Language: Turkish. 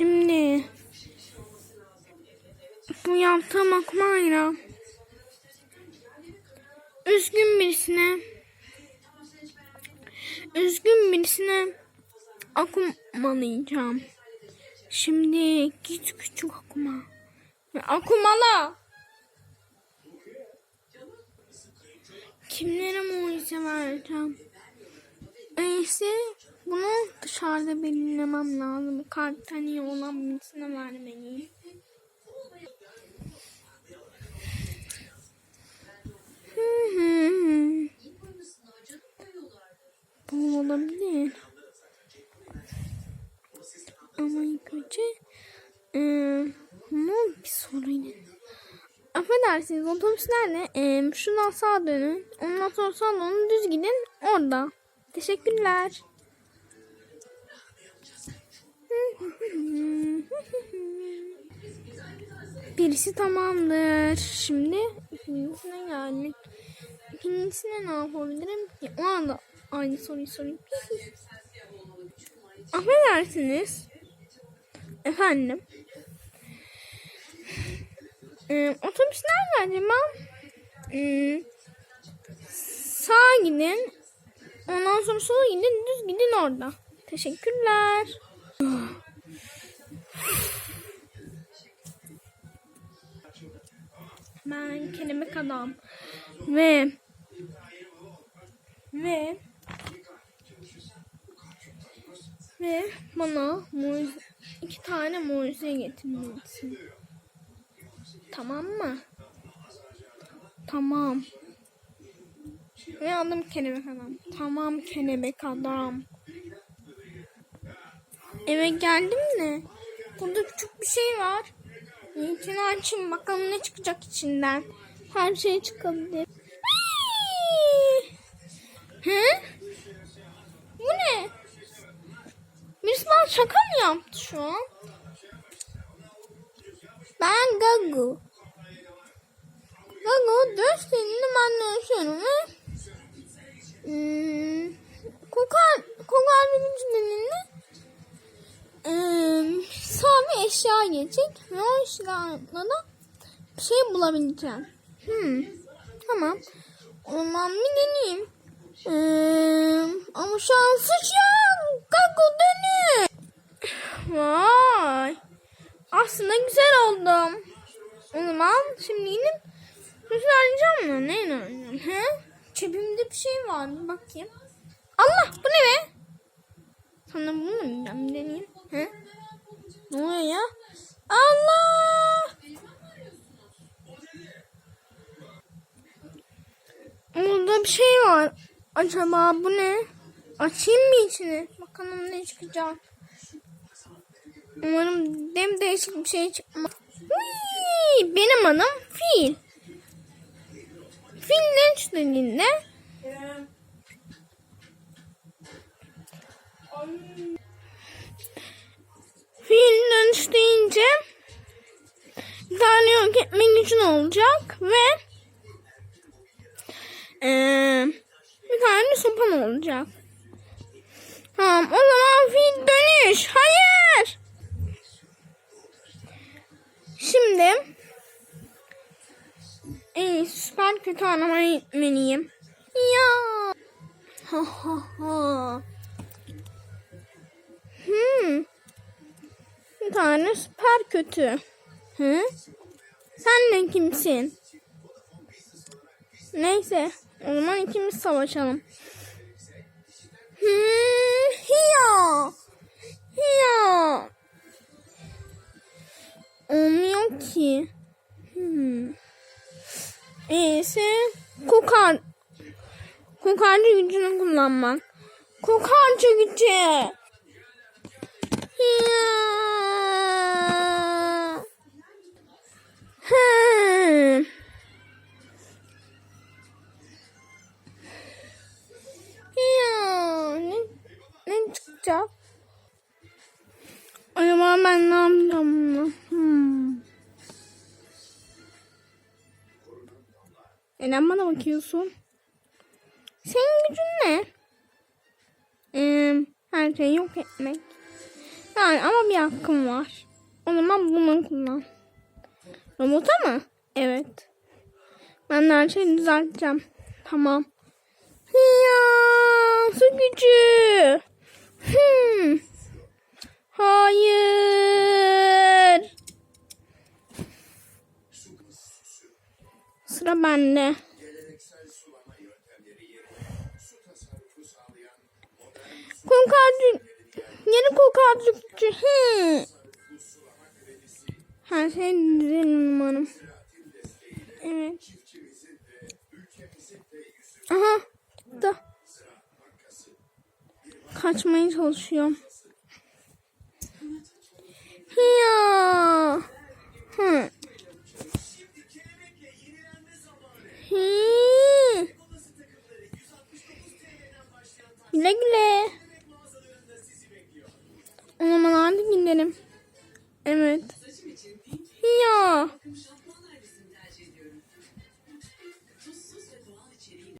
Şimdi bu yaptığım okumayla üzgün birisine üzgün birisine akumalayacağım. Şimdi git küçük okuma. Ve Akumala. Kimlere mucize vereceğim? Neyse bunu dışarıda belirlemem lazım. Kalpten iyi olan birisine vermeliyim. Bu olabilir. Ama ilk önce eee bunu bir sorayım. Affedersiniz otobüslerle eee şuradan sağa dönün. Ondan sonra sağa dönün düz gidin orada. Teşekkürler. Birisi tamamdır. Şimdi ikincisine geldik. İkincisine ne yapabilirim ki? Ona da aynı soruyu sorayım. Affedersiniz. Efendim. Ee, otobüs nerede acaba? Ee, sağa gidin. Ondan sonra sola gidin. Düz gidin orada. Teşekkürler. Ben kelebek adam. Ve ve ve bana mucize, iki tane mucize getirmelisin. Tamam mı? Tamam. Ve adım kelebek adam. Tamam kelebek adam. Eve geldim de burada küçük bir şey var. İçini açayım bakalım ne çıkacak içinden. Her şey çıkabilir. He? Bu ne? Birisi bana şaka mı yaptı şu an? Ben Gagu. Gagu dört seninle ben yaşıyorum ve hmm, kokar, kokar benim bir eşya gelecek ve o eşyada da bir şey bulabileceğim. Hmm, tamam. O zaman bir deneyeyim. Ee, ama şu an sıcak. Dönüyor. Vay. Aslında güzel oldum. O zaman şimdi gidip Nasıl arayacağım mı? Neyle arayacağım? He? Cebimde bir şey var. Bir bakayım. Allah bu ne be? Sana bunu mu deneyeyim. He? Ne ya? Allah! Burada bir şey var. Acaba bu ne? Açayım mı içini? Bakalım ne çıkacak. Umarım dem değişik bir şey çıkmaz. Benim adım fil. Fil ne dediğinde Fil dönüştüğünce bir tane yok olacak ve ee, bir tane sopan olacak. Tamam o zaman fil dönüş. Hayır. Şimdi en süper kötü anlamaya gitmeliyim. Ya. Ha ha ha. Hmm. Bir tane süper kötü. Hı? Sen ne kimsin? Neyse. O zaman ikimiz savaşalım. Hmm. Hiya. Hiya. Olmuyor ki. Hmm. İyisi kokar. Kokarcı gücünü kullanmak. Kokarcı gücü. Ya. Hmm. Ya ne, ne çıkacak? Acaba ben ne yapacağım bunu? Hmm. Neden bana bakıyorsun? Senin gücün ne? Ee, her şeyi yok etmek. Yani ama bir hakkım var. O zaman bunu kullan. Robota mı? Evet. Ben de her şeyi düzelteceğim. Tamam. Ya su gücü. Hmm. Hayır. Sıra bende. Kokarcı. Yeni kokarcıkçı. Hmm. Her şey düzelim umarım. Evet. Aha. Da. Kaçmaya çalışıyorum.